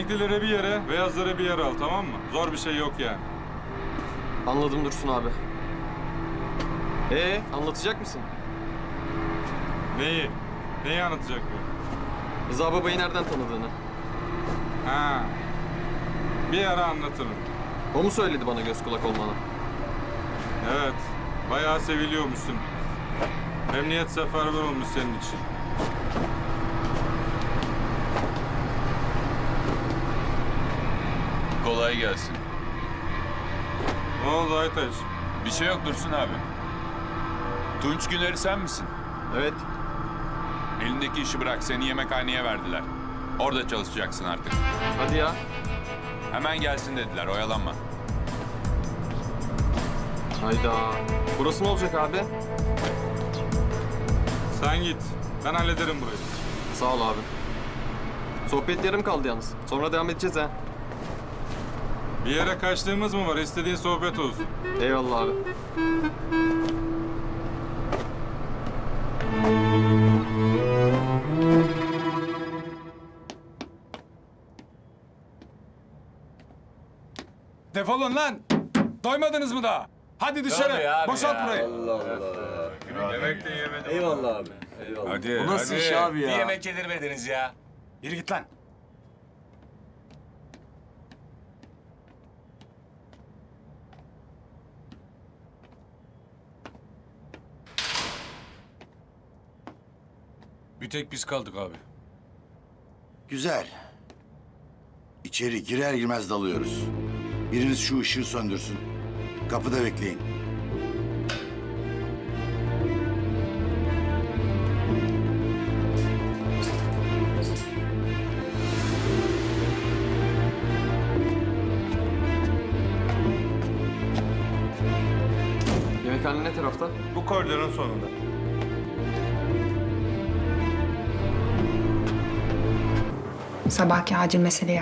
Renklileri bir yere, beyazları bir yere al tamam mı? Zor bir şey yok yani. Anladım Dursun abi. Ee, anlatacak mısın? Neyi? Neyi anlatacak bu? Rıza babayı nereden tanıdığını. Ha. Bir ara anlatırım. O mu söyledi bana göz kulak olmanı? Evet. Bayağı seviliyormuşsun. Emniyet seferber olmuş senin için. Kolay gelsin. Ne oldu Aytaç? Bir şey yok Dursun abi. Tunç Güner'i sen misin? Evet. Elindeki işi bırak seni yemekhaneye verdiler. Orada çalışacaksın artık. Hadi ya. Hemen gelsin dediler oyalanma. Hayda. Burası ne olacak abi? Sen git. Ben hallederim burayı. Sağ ol abi. Sohbet yarım kaldı yalnız. Sonra devam edeceğiz ha. Bir yere kaçtığımız mı var? İstediğin sohbet olsun. Eyvallah abi. Defolun lan. Doymadınız mı daha? Hadi dışarı. Boşalt burayı. Yemek de yemedim. Eyvallah abi. Eyvallah. Hadi. Bu nasıl hadi. iş abi ya? Bir yemek yedirmediniz ya. Yürü git lan. Bir tek biz kaldık abi. Güzel. İçeri girer girmez dalıyoruz. Biriniz şu ışığı söndürsün. Kapıda bekleyin. Yemekhane ne tarafta? Bu koridorun sonunda. Sabahki acil meseleyi